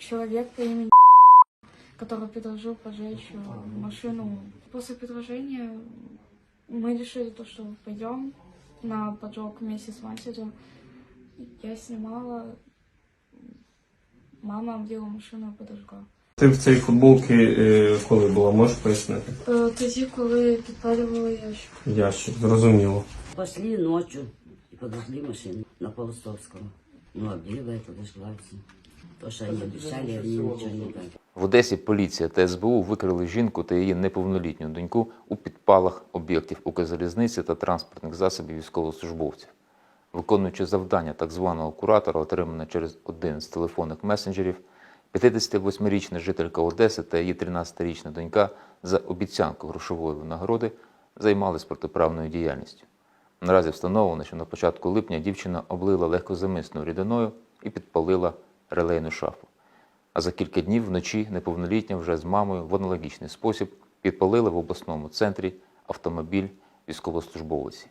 человек по имени который предложил поджечь э, машину. После предложения мы решили то, что пойдем на поджог вместе с матерью. Я снимала, мама обдела машину и подожгла. Ти в цій футболці е, коли була, можеш пояснити? Е, Тоді, коли підпалювали ящик. Ящик, зрозуміло. Пошли ночью и подожгли машину на Паустовского. Ну, обдела это дожглась. То, не дали. В Одесі поліція та СБУ викрили жінку та її неповнолітню доньку у підпалах об'єктів Укрзалізниці та транспортних засобів військовослужбовців. Виконуючи завдання так званого куратора, отримане через один з телефонних месенджерів, 58-річна жителька Одеси та її 13-річна донька за обіцянку грошової винагороди займалися протиправною діяльністю. Наразі встановлено, що на початку липня дівчина облила легкозамисною рідиною і підпалила релейну шафу. А за кілька днів вночі неповнолітня вже з мамою в аналогічний спосіб підпалили в обласному центрі автомобіль військовослужбовиці.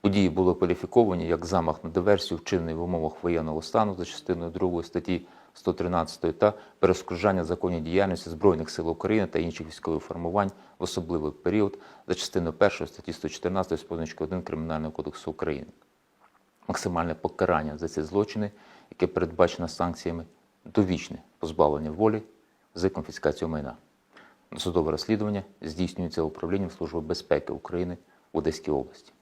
Події були кваліфіковані як замах на диверсію, вчинений в умовах воєнного стану за частиною 2 статті 113 та перешкоджання законній діяльності Збройних сил України та інших військових формувань в особливий період за частиною 1 статті 114 з позначкою 1 Кримінального кодексу України. Максимальне покарання за ці злочини, яке передбачено санкціями, довічне позбавлення волі з конфіскацією майна. Досудове розслідування здійснюється управлінням Служби безпеки України в Одеській області.